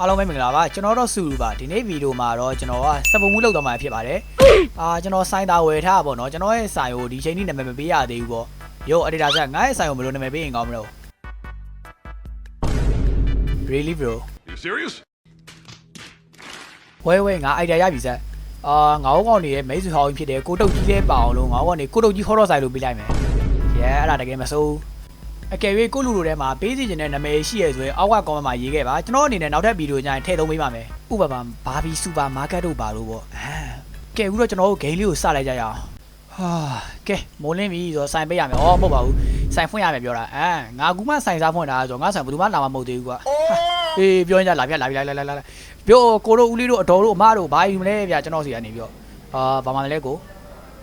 အားလုံးပဲမင်္ဂလာပါကျွန်တော်တော့စုလူပါဒီနေ့ဗီဒီယိုမှာတော့ကျွန်တော်ကစပုံမှုလောက်တော့မှာဖြစ်ပါတယ်အာကျွန်တော်ဆိုင်တာဝယ်ထားပါတော့ကျွန်တော်ရဲ့ဆိုင်ကိုဒီချိန်ထိနာမည်မပေးရသေးဘူးပေါ့ရောအဒီတာဆက်ကငါ့ရဲ့ဆိုင်ကိုဘယ်လိုနာမည်ပေးရင်ကောင်းမလို့ Really bro You serious ဝဲဝဲငါအိုင်ဒီယာရပြီဆက်အာငါ့ကောင်နေရဲ့မိတ်ဆွေဟောင်းဖြစ်တယ်ကိုတုတ်ကြီးလေးပါအောင်လို့ငါ့ကောင်နေကိုတုတ်ကြီးဟောတော့ဆိုင်လို့ပေးလိုက်မယ်ရဲအဲ့ဒါတကယ်မစိုးဘူး အကယ်၍ကိုလူလူထဲမှာပေးစီခြင်းတဲ့နာမည်ရှိရဲဆိုရင်အောက်ကကောမန့်မှာရေးခဲ့ပါကျွန်တော်အနေနဲ့နောက်ထပ်ဗီဒီယိုညရင်ထည့်သုံးပေးပါမယ်ဥပမာဘာဘီစူပါမားကတ်တို့ပါလို့ပေါ့အာကဲအခုတော့ကျွန်တော်တို့ဂိမ်းလေးကိုစလိုက်ကြရအောင်ဟာကဲမိုးလင်းပြီဆိုတော့စိုင်ပေးရမယ်ဩမဟုတ်ပါဘူးစိုင်ဖွင့်ရမယ်ပြောတာအာငါကူမှစိုင်စားဖွင့်တာဆိုတော့ငါစိုင်ဘယ်သူမှလာမှမဟုတ်သေးဘူးကွာအေးပြောရင်ကြလာပြလာပြလာလာလာလာပြောကိုတို့ဦးလေးတို့အတော်တို့အမတို့ဘာယူမလဲဗျာကျွန်တော်စီကနေပြောအာဘာမှမလဲကို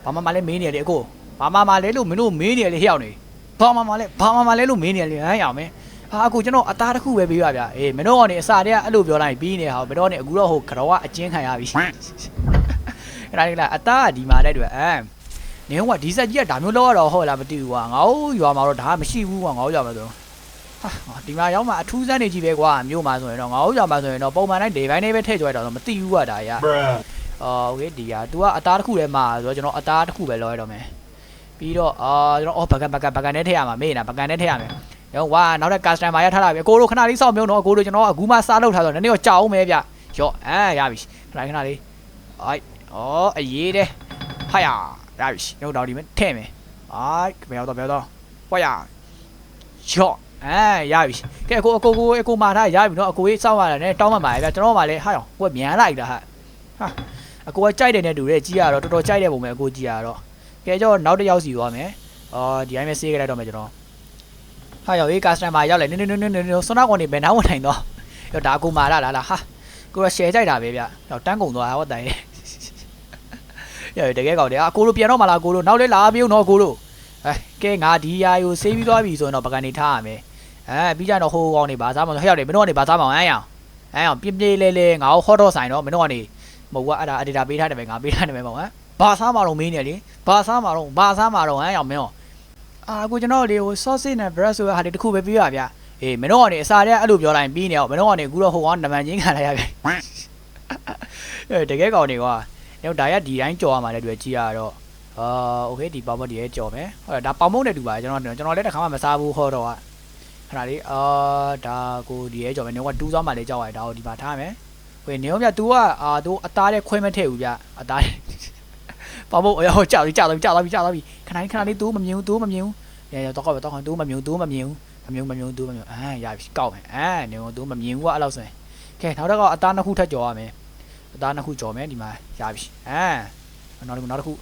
ဘာမှမလဲမင်းနေတယ်အကိုဘာမှမလဲလို့မင်းတို့မင်းနေတယ်လေဟျောက်နေ ဘာမှမလဲဘာမှမလဲလို့မင်းနေလေဟမ်းရအောင်မယ်အာအခုကျွန်တော်အသားတစ်ခုပဲပေးပါဗျာအေးမင်းတို့ကနေအစာတည်းကအဲ့လိုပြောလိုက်ပြီးနေဟာမင်းတို့ကနေအခုတော့ဟိုကတော့ကအကျဉ်းခံရပြီအဲ့ဒါကလည်းအသားကဒီမှာတဲ့တွေ့အမ်နင်းကဒီဆက်ကြီးကဒါမျိုးလောက်ရတော့ဟုတ်လားမသိဘူးကွာငါ့ရွာမှာတော့ဒါမရှိဘူးကွာငါ့ရွာမှာဆိုဟာဒီမှာရောက်မှအထူးစမ်းနေကြီးပဲကွာမြို့မှာဆိုရင်တော့ငါ့ရွာမှာဆိုရင်တော့ပုံမှန်တိုင်းဒေပိုင်းလေးပဲထည့်ကြွရတော့မသိဘူးကွာဒါရ Bruh. အော်โอเคဒီဟာ तू ကအသားတစ်ခုထဲမှာဆိုတော့ကျွန်တော်အသားတစ်ခုပဲလောရတော့မယ် ပြီးတော့အာကျွန်တော်အော်ဘကန်ဘကန်ဘကန်နဲ့ထည့်ရမှာမေးနေတာဘကန်နဲ့ထည့်ရမယ်ရောဝါနောက်တဲ့ customer ရထားတာပြီအကိုတို့ခဏလေးစောင့်မြုံတော့အကိုတို့ကျွန်တော်အခုမှစားလုပ်ထားတော့နည်းနည်းတော့ကြောက်အောင်ပဲဗျရော့အဲရပြီခဏလေးခဏလေးအိုက်အော်အရေးတဲ့ဟာရရပြီရုပ်တော်ဒီမဲ့ထဲ့မယ်အိုက်ဘယ်တော့ဘယ်တော့ဟွာရရော့အဲရပြီကဲအကိုအကိုကိုအကိုမာထားရပြီနော်အကိုကြီးစောင့်ရတယ်နဲ့တောင်းမှမှာဗျကျွန်တော်မှလည်းဟာရောကိုကမြန်လိုက်တာဟာဟာအကိုကကြိုက်တယ်နဲ့တူတယ်ကြီးရတော့တော်တော်ကြိုက်တဲ့ပုံပဲအကိုကြီးရတော့ ကဲကြောနောက်တစ်ယောက်စီသွားမယ်အော်ဒီတိုင်းပဲဆေးကြလိုက်တော့မယ်ကျွန်တော်ဟာရောက်ရေး customer ရောက်လေနင်းနင်းနင်းနင်းနင်းဆွမ်းနာကောင်နေဘယ်နှောင်းဝင်နိုင်တော့ရောဒါအကိုမာလာလာလာဟာကိုက share ကြိုက်တာပဲဗျတော့တန်းကုန်သွားဟောတိုင်ရောတကယ်ကောက်တယ်အကိုတို့ပြန်တော့မလားကိုတို့နောက်လဲလာပြုံးတော့ကိုတို့အဲကဲငါဒီယာယိုဆေးပြီးသွားပြီဆိုရင်တော့ပကံနေထားရမယ်အဲပြီးကြတော့ဟိုကောင်နေဘာစားမလို့ဟဲ့ရောက်တယ်မင်းတို့ကနေဘာစားမအောင်အဲအောင်အဲအောင်ပြင်းပြင်းလေးလေးငါ့ဟော့တော့ဆိုင်တော့မင်းတို့ကနေမဟုတ်ကအဲ့ဒါ editor ပေးထားတယ်ပဲငါပေးထားတယ်ပဲပေါ့ဟမ် ဘာစားမှာတော့မင်းနေလေဘာစားမှာတော့ဘာစားမှာတော့ဟမ်ရောက်မင်းရောအာကိုကျွန်တော်လေဟို sausage နဲ့ bread ဆိုတဲ့ဟာတွေတစ်ခုပဲပေးပါဗျာအေးမင်းတို့ကနေအစာတဲ့အဲ့လိုပြောလိုက်ပြီးနေအောင်မင်းတို့ကနေအခုတော့ဟိုကောင်နမန်ချင်းခံလိုက်ရပြီအဲတကယ်ကောင်နေကွာတော့ဒါရဒီတိုင်းကြော်ရမှာလည်းတွေ့ကြည့်ရတော့အာโอเคဒီပေါင်မဒီရဲ့ကြော်မယ်ဟုတ်ဒါပေါင်မုံနဲ့တူပါကျွန်တော်ကျွန်တော်လည်းတစ်ခါမှမစားဘူးဟောတော့ခဏလေးအာဒါကိုဒီရဲ့ကြော်မယ်နေကတူးသွားမှလည်းကြောက်ရတယ်ဒါကိုဒီမှာထားမယ် ဝေနေအောင်ဗျ तू ကအာ तू အသားတဲ့ခွဲမထည့်ဘူးဗျအသားတဲ့ ပေါ့ပေါ့အော်ကြောက်ကြောက်ကြောက်ကြောက်ကြောက်ပြီခဏလေးခဏလေး तू မမြင်ဘူး तू မမြင်ဘူးရဲရဲတော့ကောက်တော့ကောက် तू မမြင်ဘူး तू မမြင်ဘူးမမြင်မမြင် तू မမြင်အာရပြီကောက်မယ်အာနေအောင် तू မမြင်ဘူးကအဲ့လောက်ဆိုရင်ကဲနောက်တော့ကအသားနှစ်ခုထပ်ကြော်ရမယ်အသားနှစ်ခုကြော်မယ်ဒီမှာရပြီအာနောက်တစ်ခုနောက်တစ်ခု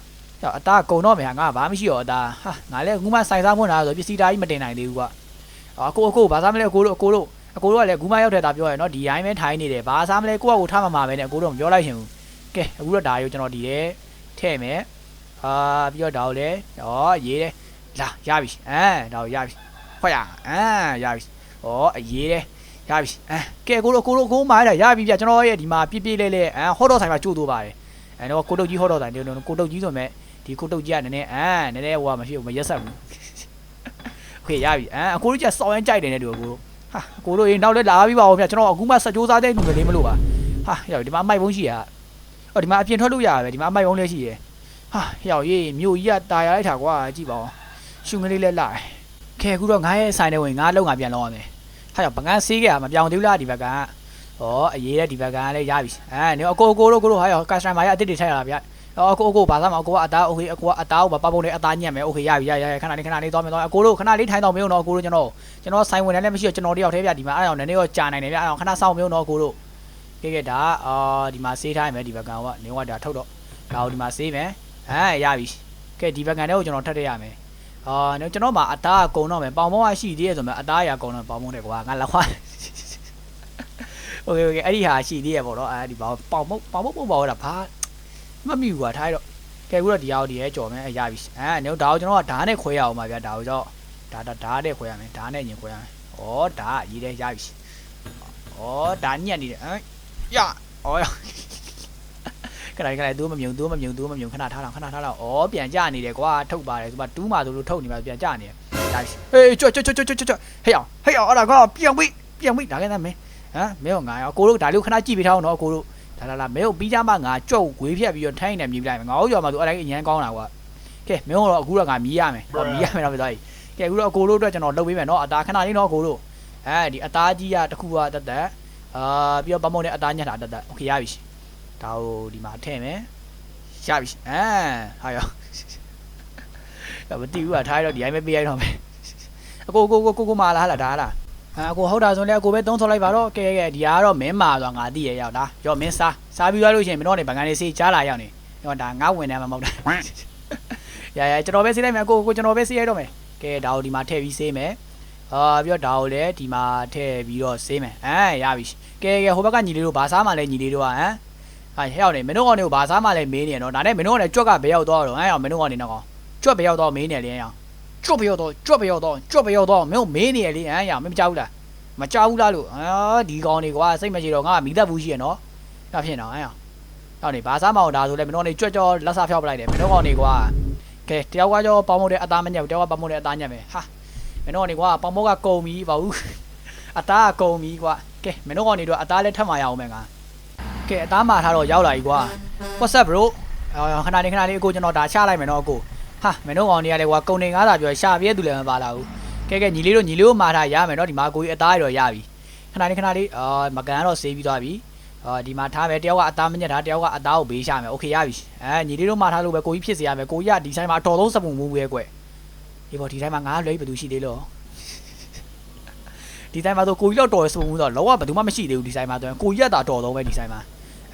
အသားကုံတော့မယ်ဟာငါဘာမှမရှိတော့အသားဟာငါလည်းအခုမှစိုက်စားဖွင့်တာဆိုပစ္စည်းသားကြီးမတင်နိုင်သေးဘူးကွာအကိုအကိုဘာစားမလဲအကိုတို့အကိုတို့ အကိုတို့ကလည်းဂူမရောက်တဲ့တာပြောရယ်နော်ဒီတိုင်းပဲထိုင်နေတယ်ဘာစားမလဲကိုယ့်အကိုထားမှာမှာပဲနဲ့အကိုတို့မပြောလိုက်ရှင်ဘူးကဲအခုတော့ဒါရောကျွန်တော်ဒီရဲ ထဲ့မယ်အာပြီးတော့ဒါကိုလည်းဩရေးတယ်လာရပြီအဲဒါကိုရပြီခွက်ရအဲရပြီဩအရေးတယ်ရပြီအဲကဲကိုတို့ကိုတို့ကိုမားရရပြီပြကျွန်တော်ရဲ့ဒီမှာပြပြလေးလေးအဲဟော့တော့ဆိုင်မှာကြို့တော့ပါတယ်အဲတော့ကိုတုတ်ကြီးဟော့တော့ဆိုင်တယ်ကိုတုတ်ကြီးဆိုမဲ့ဒီကိုတုတ်ကြီးကနည်းနည်းအဲနည်းနည်းဟိုကမရှိဘူးမရက်ဆက်ဘူးโอเคရပြီအဲအကိုတို့ကျစောင်းရင်ကြိုက်တယ်နဲ့တူကိုတို့ ဟာကိုတို့ရင်နောက်လက်လာပြီးပါဦးဗျကျွန်တော်အခုမှစကြိုးစားတဲ့လူတွေလေးမလို့ပါဟာရောက်ဒီမှာအမိုက်ဘုံရှိရ အော်ဒီမှာအပြင်ထွက်လို့ရပဲဒီမှာအမိုက်ဘုံလေးရှိရဟာရောက်ရေးမြို့ကြီးကตายရလိုက်တာကွာကြည့်ပါဦးရှုံကလေးလက်လာခဲအခုတော့ငါရဲ့ဆိုင်ထဲဝင်ငါလုံးငါပြန်လောက်ရမယ်ဟာရောက်ပကန်းဆေးကြမပြောင်းသေးဘူးလားဒီဘက်ကဩအရေးတဲ့ဒီဘက်ကလည်းရပြီအဲနေအကိုအကိုတို့ကိုတို့ဟာရောက်ကစတမာရအစ်စ်တွေထိုက်ရတာဗျအော်အကိုအကိုဘာသာမအကိုကအသားโอเคအကိုကအသားကိုပပုံနဲ့အသားညက်မယ်โอเคရပြီရရခဏလေးခဏလေးသွားမယ်သွားအကိုတို့ခဏလေးထိုင်တော့မင်းတို့အကိုတို့ကျွန်တော် ကျွန်တော်ဆိုင်ဝင်တယ်လည်းမရှိတော့ကျွန်တော်တယောက်တည်းဗျဒီမှာအဲ့အောင်နည်းနည်းတော့ကြာနိုင်တယ်ဗျအဲ့အောင်ခဏစောင့်မျိုးတော့ကိုတို့ ကဲကဲဒါအာဒီမှာဆေးထားမယ်ဒီဘက်ကန်ကနေကဒါထုတ်တော့ဒါကိုဒီမှာဆေးမယ်အဲရပြီကဲဒီဘက်ကန်ထဲကိုကျွန်တော်ထပ်ထည့်ရမယ်အာနော်ကျွန်တော်မှာအသားကကုံတော့မယ်ပေါင်ပေါင်းကရှိသေးရဲ့ဆိုမှအသားအရာကုံတော့ပေါင်ပေါင်းတယ်ကွာငါလက်ခွာโอเคโอเคအဲ့ဒီဟာရှိသေးရဲ့ပေါ့နော်အဲဒီပေါင်ပေါင်မုတ်ပေါင်မုတ်ပုံပေါ်တာဘာမမိဘူးကွာထားတော့ကဲခုတော့ဒီအောင်ဒီရဲကြော်မယ်အဲရပြီအဲနော်ဒါကိုကျွန်တော်ကဓာတ်နဲ့ခွဲရအောင်ပါဗျဒါကိုကြောင့် ဒါဒါဓာတ်နဲ့ခွဲရမယ်ဓာတ်နဲ့ညင်ခွဲရမယ်။ဩဓာတ်ရေးတဲ့ရပြီ။ဩဓာတ်ညက်နေတယ်။ဟမ် ရ။ဩရ။ခဏခဏသူမမြုံသူမမြုံသူမမြုံခဏထားတော့ခဏထားတော့ဩပြန်ကြနေတယ်ကွာထုတ်ပါတယ်ဆိုမှတူးမှဆိုလို့ထုတ်နေမှပြန်ကြနေတယ်။ဒါဟေးကြွကြွကြွကြွကြွကြွဟေးအောင်ဟေးအောင်အဲ့ဒါကပြန်ဝိပြန်ဝိဒါကဲသားမင်းဟမ်မင်းတို့ငါရောအကိုတို့ဒါလေးကိုခဏကြည့်ပေးထားအောင်နော်အကိုတို့ဒါလာလာမင်းတို့ပြီးကြမှာငါကြောက်ဂွေးဖြတ်ပြီးတော့ထိုင်းနေမြည်ပြလိုက်မယ်ငါတို့ကြော်မှာသူအဲ့ဒါအရန်ကောင်းတာကွာကဲမင်းတို့တော့အခုတော့ငါမြည်ရမယ်ဟောမြည်ရမယ်တော့ပြောသားကြီးကဲအခုတော့အကိုတို့အတွက်ကျွန်တော်လုပ်ပေးမယ်နော်အသားခဏလေးနော်အကိုတို့အဲဒီအသားကြီးကတစ်ခုကတက်တက် အာပြီးတော့ပမုံနဲ့အသားညက်တာတက်တက်โอเคရပြီဒါကိုဒီမှာထည့်မယ်ရပြီအာဟာရောဒါမတိဘူးကထားရတော့ဒီအိုင်းပဲပေးရတော့မယ်အကိုကိုကိုကိုကိုမလာလားဒါလားအာအကိုဟုတ်တာဆိုရင်လည်းအကိုပဲသုံးဆော်လိုက်ပါတော့ကဲကဲဒီကတော့မင်းမာဆိုငါသိရရောက်တာရော့မင်းစားစားပြီးသွားလို့ရှိရင်မင်းတို့နေဗန်ကန်လေးစေးကြားလာရောက်နေရောဒါငါဝင်တယ်မှာမဟုတ်တာရရကျွန်တော်ပဲစေးလိုက်မယ်အကိုကိုကျွန်တော်ပဲစေးရတော့မယ်ကဲဒါကိုဒီမှာထည့်ပြီးစေးမယ်အာပြီးတော့ဒါကိုလည်းဒီမှာထည့်ပြီးတော့စေးမယ်အာရပြီ ကဲကဲဟိုဘက်ကညီလေးတို့ဘာစားမှလဲညီလေးတို့ကဟမ်ဟာဟဲ့ရောက်နေမင်းတို့ကောင်တွေကိုဘာစားမှလဲမေးနေရနော်ဒါနဲ့မင်းတို့ကလည်းကြွက်ကဘယ်ရောက်သွားတော့ဟမ်ရောက်မင်းတို့ကောင်နေတော့ကောင်ကြွက်ဘယ်ရောက်တော့မေးနေလေအောင်ကြွတ်ပြောတော့ကြွတ်ပြောတော့ကြွတ်ပြောတော့မင်းမေးနေရလေဟမ်ရမင်းမကြောက်ဘူးလားမကြောက်ဘူးလားလို့အာဒီကောင်တွေကွာစိတ်မရှိတော့ငါမိသက်ဘူးရှိရနော်ဒါဖြစ်တော့ဟမ်ရဟောနေဘာစားမအောင်ဒါဆိုလဲမင်းတို့နေကြွတ်ကြောလက်စားဖျောက်ပလိုက်တယ်မင်းတို့ကောင်တွေကွာကဲတယောက်ကကြောပေါင်းမို့တဲ့အသားမညက်ဘူးတယောက်ကပေါင်းမို့တဲ့အသားညက်မယ်ဟာမင်းတို့ကောင်တွေကွာပေါင်းမို့ကကုံပြီပါဘူး အသားကကုံပြီကွာကဲမင်းတို့ကောင်တွေတော့အသားလည်းထပ်มาရအောင်မယ်ငါကဲအသားမှာထားတော့ရောက်လာပြီကွာ What's up bro အော်ခဏလေးခဏလေးအကိုကျွန်တော်ဒါချလိုက်မယ်နော်အကို ဟာမင်းတို့ကောင်တွေကလည်းကွာကုံနေငါးသာပြောရှာပြဲသူလည်းမပါလာဘူးကဲကဲညီလေးတို့ညီလေးတို့မာထားရမယ်နော်ဒီမှာကိုကြီးအသားရတော့ရပြီခဏလေးခဏလေးအာမကန်တော့ဆေးပြီးသွားပြီအာဒီမှာထားမယ်တယောက်ကအသားမညက်ထားတယောက်ကအသားကိုဘေးရှာမယ်โอเคရပြီအဲညီလေးတို့မာထားလို့ပဲကိုကြီးဖြစ်စေရမယ်ကိုကြီးကဒီဆိုင်မှာအတော်ဆုံးစပုံမူပဲကွဒီပေါ်ဒီဆိုင်မှာငါလွဲဘယ်သူရှိသေးလို့ ဒီဆိုင်မှာဆိုကိုကြီးတော့တော်စပုံမူတော့လောကဘယ်သူမှမရှိသေးဘူးဒီဆိုင်မှာဆိုရင်ကိုကြီးကတာတော်တော့ပဲဒီဆိုင်မှာ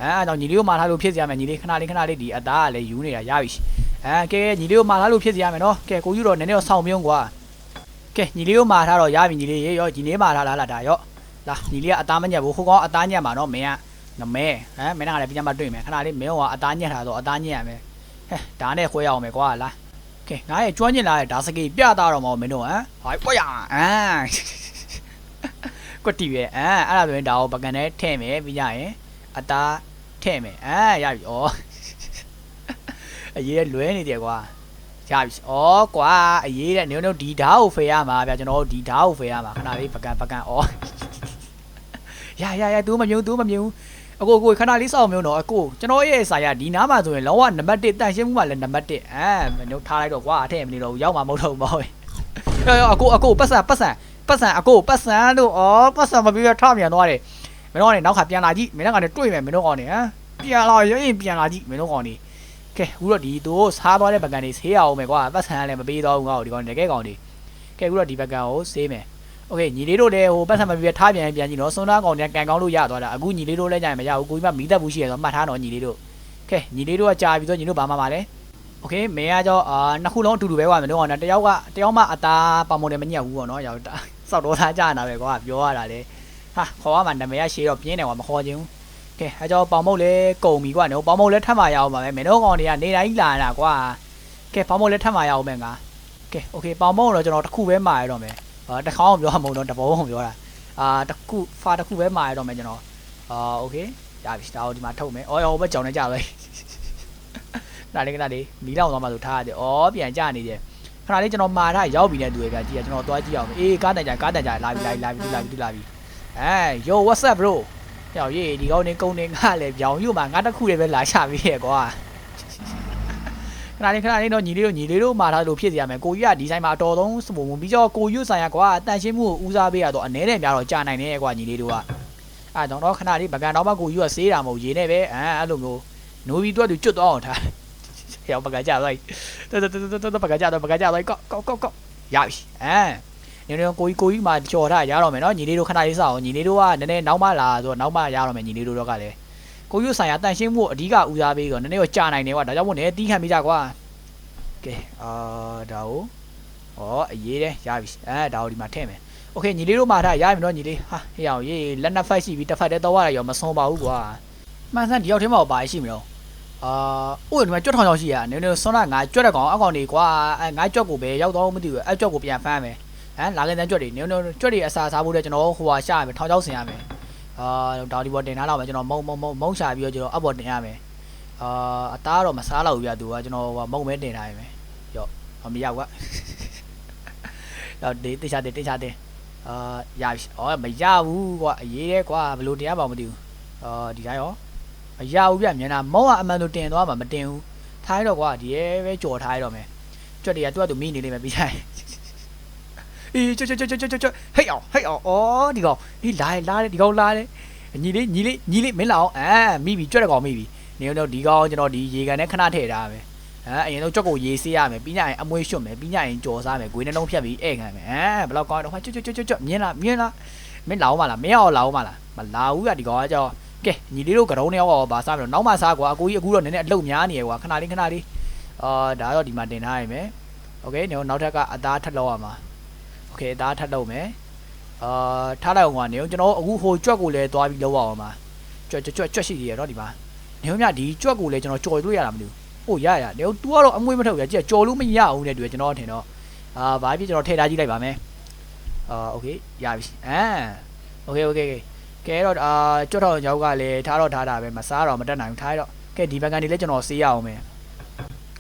အဲအဲကြောင့်ညီလေးတို့မာထားလို့ဖြစ်စေရမယ်ညီလေးခဏလေးခဏလေးဒီအသားကလည်းယူနေတာရပြီအဲကဲညီလေးကိုမာထားလို့ဖြစ်စီရမယ်နော်ကဲကိုယူတော့နည်းနည်းတော့ဆောင်းပြုံးကွာကဲညီလေးကိုမာထားတော့ရပြီညီလေးရေရောညီလေးမာထားလားလားဒါရောလာညီလေးကအသားမညက်ဘူးဟိုကောင်အသားညက်မှာနော်မင်းကနမဲဟမ်မင်းကလည်းပြန်မတွေ့မယ်ခဏလေးမင်းကအသားညက်ထားတော့အသားညက်ရမယ်ဟဲ့ဒါနဲ့ခွဲရအောင်မယ်ကွာလာကဲငါရဲ့ကျွမ်းကျင်လာတဲ့ဒါစကေပြတာတော့မဟုတ်မင်းတို့ဟမ်ဟိုပွက်ရအာ ကွတီပဲအဲအဲ့ဒါဆိုရင်ဒါကိုပကံနဲ့ထဲ့မယ်ပြီးကြရင်အသားထဲ့မယ်အာရပြီဩအရေးလွဲနေတယ်ကွာရပြီဩကွာအရေးတဲ့နင်းတို့ဒီဓာတ်ကိုဖေးရမှာဗျာကျွန်တော်တို့ဒီဓာတ်ကိုဖေးရမှာခဏလေးပကံပကံဩရရရ तू မမြုံ तू မမြုံအကိုကိုခဏလေးစောင့်မြုံတော့အကိုကျွန်တော်ရဲ့ဆိုင်ရဒီနားမှာဆိုရင်လောကနံပါတ်1တန့်ရှင်းမှုမှလည်းနံပါတ်1အဲမင်းတို့ထားလိုက်တော့ကွာအထည့်မနေတော့ဘူးရောက်မှာမဟုတ်တော့ဘူးပေါ့ရောရောအကိုအကိုပတ်စံပတ်စံ ပတ်စံအကိုပတ်စံလို့ဩပတ်စံမပြီးတော့ထမြန်သွားတယ်မင်းတို့ကနေနောက်ခါပြန်လာကြည့်မင်းတို့ကနေတွေ့မယ်မင်းတို့ကောင်နေဟမ်ပြန်လာရင်ပြန်လာကြည့်မင်းတို့ကောင်နေ ကဲအခုတော့ဒီသူစားသွားတဲ့ပကံတွေဆေးရအောင်မယ်ကွာပတ်စံကလည်းမပေးတော့ဘူးငါ့ကိုဒီကောင်တကယ်ကောင်တွေကဲအခုတော့ဒီပကံကိုဆေးမယ်โอเคညီလေးတို့လည်းဟိုပတ်စံမပေးထားပြန်ပြန်ကြည့်နော်စွန်းသားကောင်တွေကကန်ကောင်းလို့ရသွားတာအခုညီလေးတို့လည်းကြရင်မရဘူးကိုကြီးမမီးသက်ဘူးရှိရတော့မှတ်ထားတော့ညီလေးတို့ကဲညီလေးတို့ကကြာပြီဆိုညီတို့ဘာမှမလဲโอเคမင်းကကြောအာနှစ်ခုလုံးအတူတူပဲကွာမင်းတို့ကတယောက်ကတယောက်မှအသားပေါင်မုံတယ်မညက်ဘူးပေါ့နော်ရောက် စောက်တော့သားကြာနေတာပဲကွာပြောရတာလေဟာခေါ်ရမှာနာမည်ကရှေးတော့ပြင်းတယ်ကွာမခေါ်ချင်ဘူး ကဲအဲကြောပေါင်မုတ်လဲကုံပြီကွာနော်ပေါင်မုတ်လဲထပ်မရအောင်ပါမယ်မင်းတို့ကောင်တွေကနေတိုင်းလာတာကွာကဲပေါင်မုတ်လဲထပ်မရအောင်မယ်ငါကဲโอเคပေါင်မုတ်တော့ကျွန်တော်တစ်ခုပဲမာရတော့မယ်အာတစ်ခေါင်းပြောမှာမဟုတ်တော့တဘောကိုပြောတာအာတစ်ခုဖာတစ်ခုပဲမာရတော့မယ်ကျွန်တော်အာโอเคရပြီဒါကိုဒီမှာထုတ်မယ်အော်ရောဘက်ကြောင်နေကြပဲဒါလေးကလေးမီးလောင်သွားမှဆိုထားရတယ်အော်ပြန်ကြနေတယ် ခဏလေးကျွန်တော်မာထားရောက်ပြီနဲ့တူရပြကြည့်ရကျွန်တော်သွားကြည့်အောင်အေးကားတန်ကြကားတန်ကြလာပြီလာပြီလာပြီလာပြီအဲ yo what's up bro ဟောက်ရေးဒီကောင်းနေကုန်းနေငါလည်းပြောင်ယူမှာငါတစ်ခုလည်းပဲလာချပြီးရဲ့ကွာခဏလေးခဏလေးတော့ညီလေးတို့ညီလေးတို့မာထားလို့ဖြစ်စီရမယ်ကိုကြီးကဒီဆိုင်မှာအတော်ဆုံးစပုံမပြီးတော့ကိုယူဆိုင်ရကွာတန်ရှင်းမှုကိုဦးစားပေးရတော့အနေနဲ့များတော့ကြာနိုင်တယ်ကွာညီလေးတို့ကအဲတော့တော့ခဏလေးပကံတော့မှကိုယူကဆေးတာမဟုတ်ရေးနေပဲအဲအဲ့လိုမျိုးနိုးပြီးတော့သူကျွတ်တော့အောင်ထား ဟဲ့ပကံကြလိုက်တော်တော်တော်တော်ပကံကြတော့ပကံကြလိုက်ကောက်ကောက်ကောက်ကောက်ရပြီအဲညနေကိုကြီးကိုကြီးမှကြော်ထားရတော့မယ်နော်ညီလေးတို့ခဏလေးစအောင်ညီလေးတို့ကနည်းနည်းနောက်မှလာဆိုတော့နောက်မှရတော့မယ်ညီလေးတို့တော့ကလည်းကိုကြီးဆိုင်ရာတန်ရှင်းမှုအဓိကဦးစားပေးတော့နည်းနည်းတော့ကြာနိုင်တယ်ကွာဒါကြောင့်မို့နည်းတီးခံမိကြကွာကဲအာဒါကိုဩအရေးတယ်ရပြီအဲဒါကိုဒီမှာထည့်မယ်โอเคညီလေးတို့မှာထားရပြီနော်ညီလေးဟာဟေ့အောင်ရေးလက်နှစ်ဖက်ရှိပြီတစ်ဖက်တည်းတော့ရရောမဆုံးပါဘူးကွာမှန်စမ်းဒီရောက်ထဲမှာပါရှိမလို့ အာဥ့ဒီမှာကြွတ်ထောင်ချောင်းရှိရနည်းနည်းဆွမ်းတာငါကြွတ်တဲ့ကောင်အကောင်နေကွာအဲငါကြွတ်ကိုပဲရောက်တော့မသိဘူးအဲကြွတ်ကိုပြန်ဖမ်းမယ်ဟမ်လာခင်တန်းကြွက်တွေနင်းနင်းကြွက်တွေအစာစားဖို့တဲ့ကျွန်တော်ဟိုဟာရှာရမယ်ထောင်ချောက်ဆင်ရမယ်အာဒါဒီဘောတင်ထားတော့မယ်ကျွန်တော်မုံမုံမုံမုံရှာပြီးတော့ကျွန်တော်အဘောတင်ရမယ်အာအသားတော့မစားတော့ဘူးပြသူကကျွန်တော်ဟိုမုံမဲတင်ထားရမယ်ရော့မမရောက်ကွာတော့ဒီတိချာတင်တိချာတင်ကအာရပြီဩမရဘူးကွာအရေးတယ်ကွာဘယ်လိုတရားပါမသိဘူးအာဒီတိုင်းရော မရဘူးဗျမြင်တာမောင်းကအမှန်ဆိုတင်သွားမှာမတင်ဘူးထားရတော့ကွာဒီရဲပဲကြော်ထားရတော့မယ်ကြွက်တွေကသူ့အတူမိနေလိမ့်မယ်ပြီးတိုင်းအေးကြွက်ကြွက်ကြွက်ကြွက်ကြွက်ကြွက်ဟိတ်အောင်ဟိတ်အောင်ဩဒီကောင်ဒီလာတယ်လာတယ်ဒီကောင်လာတယ်ညီလေးညီလေးညီလေးမင်းလာအောင်အာမိပြီကြွက်တဲ့ကောင်မိပြီနေတော့ဒီကောင်ကျွန်တော်ဒီရေကန်နဲ့ခဏထည့်ထားမယ်အဲအရင်တော့ကြွက်ကိုရေးဆေးရမယ်ပြီးညရင်အမွေးရွှတ်မယ်ပြီးညရင်ကြော်စားမယ်ဂွေးနှလုံးဖြတ်ပြီးဧည့်ခံမယ်အဲဘယ်လောက်ကောင်းတော့ဟာကြွက်ကြွက်ကြွက်ကြွက်မြင်လားမြင်လားမင်းလာအောင်မလားမင်းအောင်လာအောင်မလားမလာဘူးကဒီကောင်ကကြောကဲ ညီလေးတို့ကရုံးနေရောက်ပါစားမယ်နောက်မှစားကွာအကိုကြီးအခုတော့နည်းနည်းအလုတ်များနေရကွာခဏလေးခဏလေးအာဒါတော့ဒီမှာတင်ထားရမယ်โอเคညောနောက်ထပ်ကအသားထပ်လောက်ရမှာโอเคအသားထပ်လောက်မယ်အာထားလိုက်အောင်ကွာနေကျွန်တော်အခုဟိုကြွက်ကိုလည်းသွားပြီးလောက်အောင်မှာကြွက်ကြွက်ကြွက်ကြွက်ရှိရတော့ဒီမှာနေမြဒီကြွက်ကိုလည်းကျွန်တော်ကြော်လို့ရတာမသိဘူးဟုတ်ရရနေ तू ကတော့အမွေးမထုတ်ရကြည့်ကြော်လို့မရဘူးနဲ့တူကျွန်တော်ထင်တော့အာဘာဖြစ်ကျွန်တော်ထည့်ထားကြည့်လိုက်ပါမယ်အာโอเคရပြီအာโอเคโอเค ကဲတော့အာကြွက်တော်ရောက်ကလည်းထားတော့ထားတာပဲမစားတော့မတက်နိုင်ဘူးထားရတော့ကဲဒီဘက်ကနေလည်းကျွန်တော်ဆေးရအောင်မယ်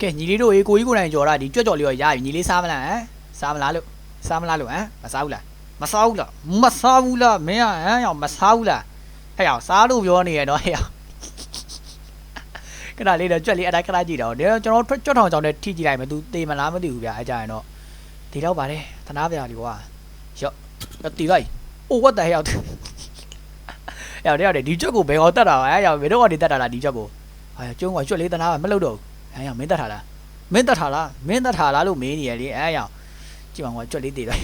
ကဲညီလေးတို့အေးကိုကြီးကိုနိုင်ကြော်တာဒီကြွက်ကြော်လေးရောရပြီညီလေးစားမလားဟမ်စားမလားလို့စားမလားလို့ဟမ်မစားဘူးလားမစားဘူးလားမစားဘူးလားမင်းကဟမ်ရောမစားဘူးလားဟဲ့ရောစားလို့ပြောနေရတော့ဟဲ့ရောခဏလေးတော့ကြွက်လေးအတိုင်းခဏကြည့်တော့ဒါကျွန်တော်ကြွက်ထောင်ကြောင်နဲ့ထိကြည့်လိုက်မယ် तू တေးမလားမသိဘူးဗျာအဲကြရင်တော့ဒီတော့ပါတယ်သနာဗျာဒီကွာရော့တီလိုက်အို what the hell ရော်တဲ့ဒီကြွက်ကိုဘယ်ကောင်တက်တာလဲရော်ဘယ်တော့ကနေတက်တာလားဒီကြွက်ကိုဟာကျုံးကကြွက်လေးသနာမလုပ်တော့ဘူးအဲရော်မင်းတက်တာလားမင်းတက်တာလားမင်းတက်တာလားလို့မေးနေရလေအဲရော်ကြည့်ပါကွာကြွက်လေးတေးလိုက်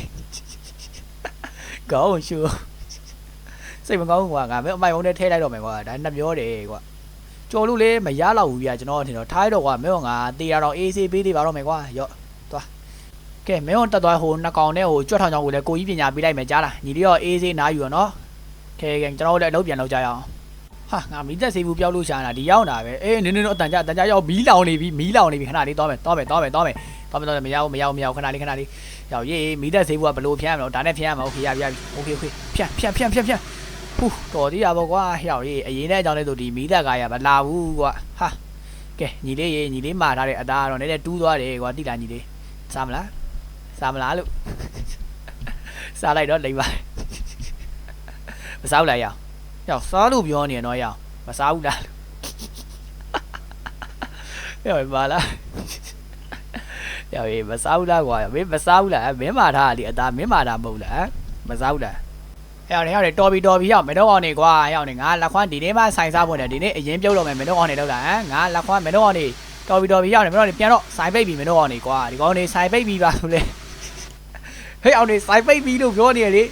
ကောင်းရှူစိတ်မကောင်းဘူးကွာငါမင်းအမိုက်ုံနဲ့ထဲလိုက်တော့မယ်ကွာဒါနှစ်ပြောတယ်ကွာကြော်လို့လေမရတော့ဘူးဗျာကျွန်တော်ထင်တော့ထားရတော့ကွာမင်းကငါတေးရတော့အေးဆေးပေးသေးပါတော့မယ်ကွာရော့သွားကဲမင်းကတက်သွားဟိုနှစ်ကောင်နဲ့ဟိုကြွက်ထောင်ချောင်းကိုလည်းကိုကြီးပညာပေးလိုက်မယ်ကြားလားညီလေးရောအေးဆေးနားယူရနော် ခဲကဲကျွန်တော်တို့လည်းအလုပ်ပြန်လုပ်ကြရအောင်ဟာငါမီးသက်ဆေးဘူးပြောက်လို့ရှာတာဒီရောက်တာပဲအေးနင်းနင်းတော့အတန်ကြအတန်ကြရောက်မီးလောင်နေပြီမီးလောင်နေပြီခဏလေးသွားမယ်သွားမယ်သွားမယ်သွားမယ်သွားမယ်သွားမယ်မရဘူးမရဘူးမရဘူးခဏလေးခဏလေးရောက်ရေးမီးသက်ဆေးဘူးကဘလို့ဖျန်းရမလို့ဒါနဲ့ဖျန်းရမှာโอเคရပြီရပြီโอเคโอเคဖျန်းဖျန်းဖျန်းဖျန်းဖျန်းဟူးတော်သေးရပါကွာရောက်ရေးအရင်နဲ့အကြောင်းလေးဆိုဒီမီးသက်ကရမလာဘူးကွာဟာကဲညီလေးရေညီလေးမာထားတဲ့အသားကတော့နည်းနည်းတူးသွားတယ်ကွာတိလာညီလေးစားမလားစားမလားလို့စားလိုက်တော့လိမ့်ပါ မစားဘူးလားရအောင်ယောက်စားလို့ပြောနေရတော့ယောက်မစားဘူးလားယောက်ပါလားယောက်ရေမစားဘူးလားကွာမင်းမစားဘူးလားမင်းမာထားတာဒီအသားမင်းမာတာမဟုတ်လားမစားဘူးလားယောက်နေယောက်နေတော်ပြီတော်ပြီယောက်မင်းတို့အောင်နေကွာယောက်နေငါလက်ခွန်းဒီနေ့မှဆိုင်စားဖို့နေဒီနေ့အရင်ပြုတ်တော့မယ်မင်းတို့အောင်နေတော့လားဟမ်ငါလက်ခွန်းမင်းတို့အောင်နေတော်ပြီတော်ပြီယောက်နေမင်းတို့အောင်နေပြန်တော့ဆိုင်ပိတ်ပြီမင်းတို့အောင်နေကွာဒီကောင်နေဆိုင်ပိတ်ပြီပါဆိုလေဟေးအောင်နေဆိုင်ပိတ်ပြီလို့ပြောနေရလေ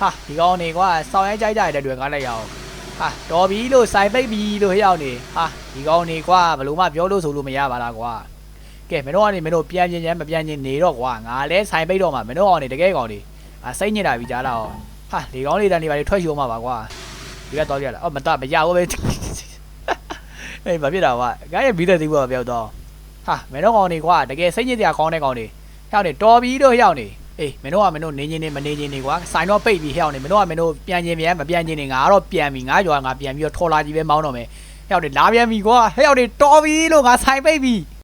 ဟာဒီကောင်နေကွာစောင်းရဲကြိုက်ကြတဲ့တွေကားလိုက်ရအောင်ဟာတော်ပြီလို့စိုင်ပိတ်ပြီလို့ဟဲ့ရောက်နေဟာဒီကောင်းနေကွာဘလို့မှပြောလို့ဆိုလို့မရပါလားကွာကဲမင်းတို့ကနေမင်းတို့ပြန်ချင်းချင်းမပြန်ချင်းနေတော့ကွာငါလဲစိုင်ပိတ်တော့မှမင်းတို့အောင်နေတကယ်ကောင်းနေအာစိတ်ညစ်တာပြီကြားလားဟာဒီကောင်းလေးတန်းနေပါလေထွက်ရှိအောင်ပါကွာဒီကတော့ကြရလားအော်မတမရဘူးပဲအေးမဖြစ်တာကွာငါရဲ့ဘီးတဲ့သိဖို့ပြောတော့ဟာမင်းတို့အောင်နေကွာတကယ်စိတ်ညစ်တရားကောင်းတဲ့ကောင်းနေဟဲ့နေတော်ပြီလို့ဟဲ့နေ အေးမင်းတို့ကမင်းတို့နေချင်းနေမနေချင်းနေကွာဆိုင်တော့ပိတ်ပြီဟဲ့နေမင်းတို့ကမင်းတို့ပြန်ချင်းပြန်မပြန်ချင်းနေငါကတော့ပြန်ပြီငါကြော်ငါပြန်ပြီးတော့ထော်လာကြီးပဲမောင်းတော့မယ်ဟဲ့နေလာပြန်ပြီကွာဟဲ့နေတော်ပြီလို့ငါဆိုင်ပိတ်ပြီ